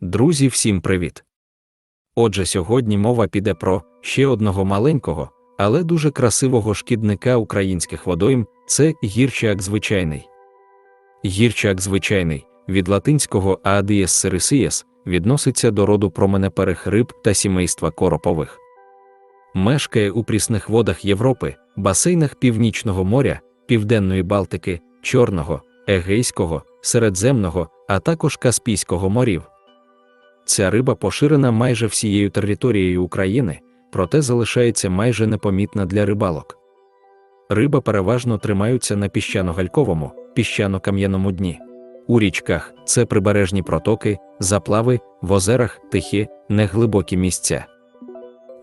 Друзі, всім привіт! Отже, сьогодні мова піде про ще одного маленького, але дуже красивого шкідника українських водойм це гірчак звичайний. Гірчак звичайний від латинського Aadies serisies відноситься до роду променеперих риб та сімейства коропових. Мешкає у прісних водах Європи, басейнах Північного моря, Південної Балтики, Чорного, Егейського, Середземного, а також Каспійського морів. Ця риба поширена майже всією територією України, проте залишається майже непомітна для рибалок. Риба переважно тримаються на піщано-гальковому, піщано-кам'яному дні. У річках це прибережні протоки, заплави, в озерах тихі, неглибокі місця.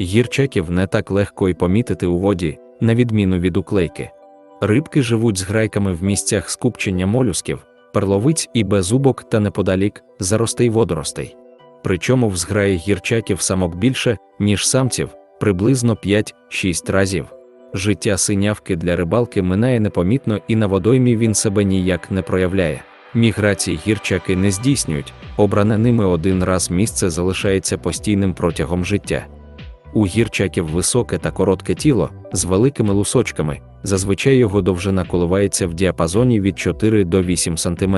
Гірчаків не так легко й помітити у воді, на відміну від уклейки. Рибки живуть з грайками в місцях скупчення молюсків, перловиць і беззубок та неподалік заростей водоростей. Причому в зграї гірчаків самок більше, ніж самців, приблизно 5-6 разів. Життя синявки для рибалки минає непомітно і на водоймі він себе ніяк не проявляє. Міграції гірчаки не здійснюють, обране ними один раз місце залишається постійним протягом життя. У гірчаків високе та коротке тіло з великими лусочками, зазвичай його довжина коливається в діапазоні від 4 до 8 см.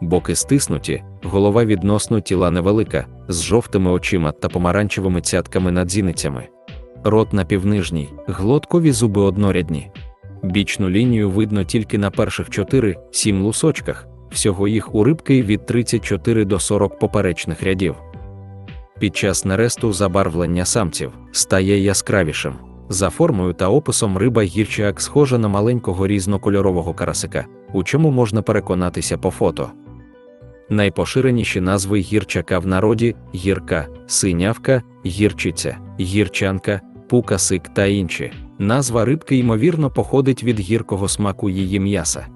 Боки стиснуті, голова відносно тіла невелика, з жовтими очима та помаранчевими цятками над зіницями. Рот напівнижній, глоткові зуби однорядні. Бічну лінію видно тільки на перших 4-7 лусочках, всього їх у рибки від 34 до 40 поперечних рядів. Під час нересту забарвлення самців стає яскравішим. За формою та описом риба гірчак схожа на маленького різнокольорового карасика, у чому можна переконатися по фото. Найпоширеніші назви гірчака в народі гірка, синявка, гірчиця, гірчанка, пукасик та інші. Назва рибки ймовірно походить від гіркого смаку її м'яса.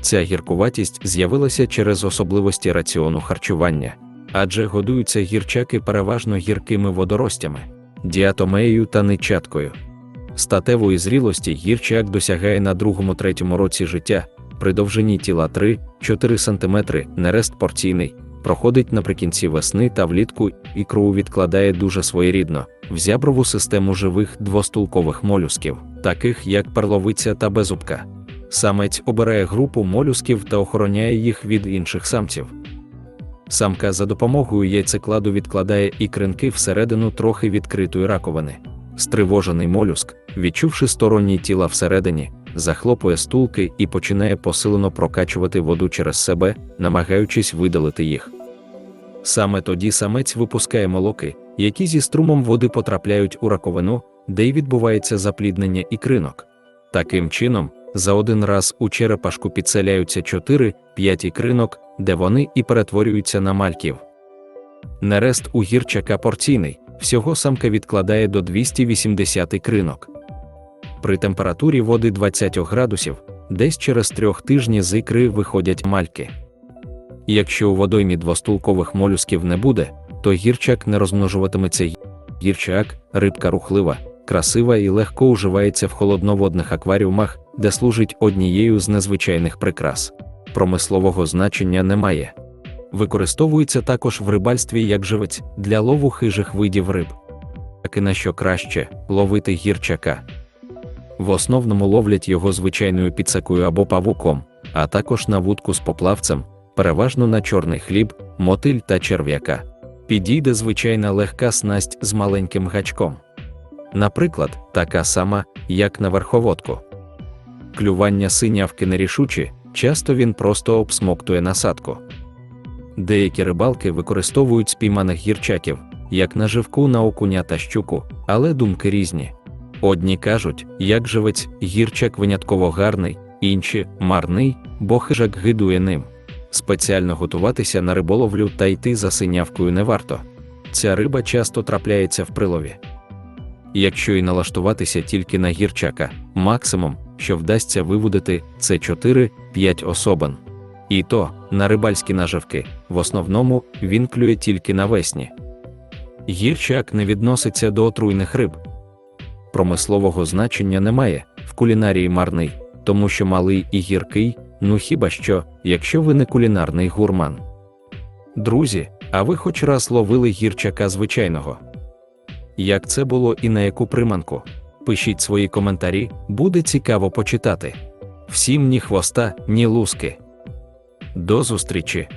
Ця гіркуватість з'явилася через особливості раціону харчування, адже годуються гірчаки переважно гіркими водоростями, діатомеєю та ничаткою. Статевої зрілості гірчак досягає на другому-третьому році життя, при довжині тіла 3-4 см, нерест порційний, проходить наприкінці весни та влітку ікру відкладає дуже своєрідно, в зяброву систему живих двостулкових молюсків, таких як перловиця та безубка. Самець обирає групу молюсків та охороняє їх від інших самців. Самка за допомогою яйцекладу відкладає ікринки всередину трохи відкритої раковини. Стривожений молюск, відчувши сторонні тіла всередині, захлопує стулки і починає посилено прокачувати воду через себе, намагаючись видалити їх. Саме тоді самець випускає молоки, які зі струмом води потрапляють у раковину, де й відбувається запліднення ікринок. Таким чином, за один раз у черепашку підселяються 4-5 ікринок, де вони і перетворюються на мальків. Нерест у гірчака порційний, всього самка відкладає до 280 ікринок. При температурі води 20 градусів, десь через трьох тижні з ікри виходять мальки. Якщо у водоймі двостулкових молюсків не буде, то гірчак не розмножуватиметься. Гірчак, рибка рухлива, красива і легко уживається в холодноводних акваріумах, де служить однією з незвичайних прикрас. Промислового значення немає. Використовується також в рибальстві як живець для лову хижих видів риб. Так і на що краще ловити гірчака. В основному ловлять його звичайною підсакою або павуком, а також на вудку з поплавцем, переважно на чорний хліб, мотиль та черв'яка. Підійде звичайна легка снасть з маленьким гачком. Наприклад, така сама, як на верховодку. Клювання синявки нерішучі, часто він просто обсмоктує насадку. Деякі рибалки використовують спійманих гірчаків, як наживку на окуня та щуку, але думки різні. Одні кажуть, як живець, гірчак винятково гарний, інші марний, бо хижак гидує ним. Спеціально готуватися на риболовлю та йти за синявкою не варто. Ця риба часто трапляється в прилові. Якщо і налаштуватися тільки на гірчака, максимум, що вдасться виводити, це 4-5 особин. І то, на рибальські наживки, в основному він клює тільки навесні. Гірчак не відноситься до отруйних риб. Промислового значення немає, в кулінарії марний, тому що малий і гіркий, ну хіба що, якщо ви не кулінарний гурман. Друзі, А ви хоч раз ловили гірчака звичайного? Як це було і на яку приманку? Пишіть свої коментарі, буде цікаво почитати. Всім ні хвоста, ні луски. До зустрічі!